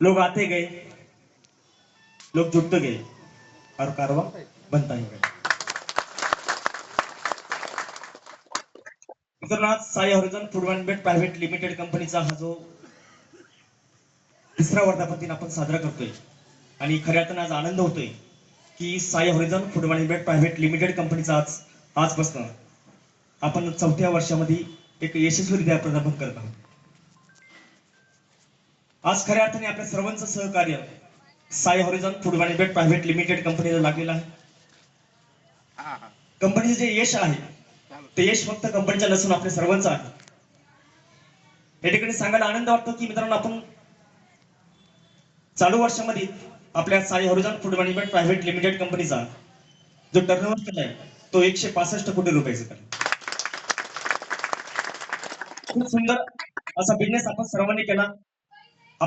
लोग आते गए लोग जुटते गए और कारवा बनता ही गया। मित्रांनो आज Sai horizon food and bet private limited कंपनीचा हा जो तिसरा वर्धापन दिन आपण साजरा करतोय आणि खऱ्या अर्थानं आज आनंद होतोय की Sai horizon food and bet private limited कंपनीचा आज आजपासून आपण चौथ्या वर्षामध्ये एक यशस्वीरित्या प्रदापन करत आहोत. आज खऱ्या अर्थाने आपल्या सर्वांचं सहकार्य Sai horizon food management private limited कंपनीला लागलेलं आहे. कंपनीचं जे यश आहे ते यश फक्त कंपनीचं नसून आपल्या सर्वांचं आहे. या ठिकाणी सांगायला आनंद वाटतो की मित्रांनो आपण चालू वर्षामध्ये आपल्या Sai horizon food management private limited कंपनीचा जो टर्नओव्हर केलाय तो एकशे पासष्ट कोटी रुपयाचा खूप सुंदर असा बिझनेस आपण सर्वांनी केला.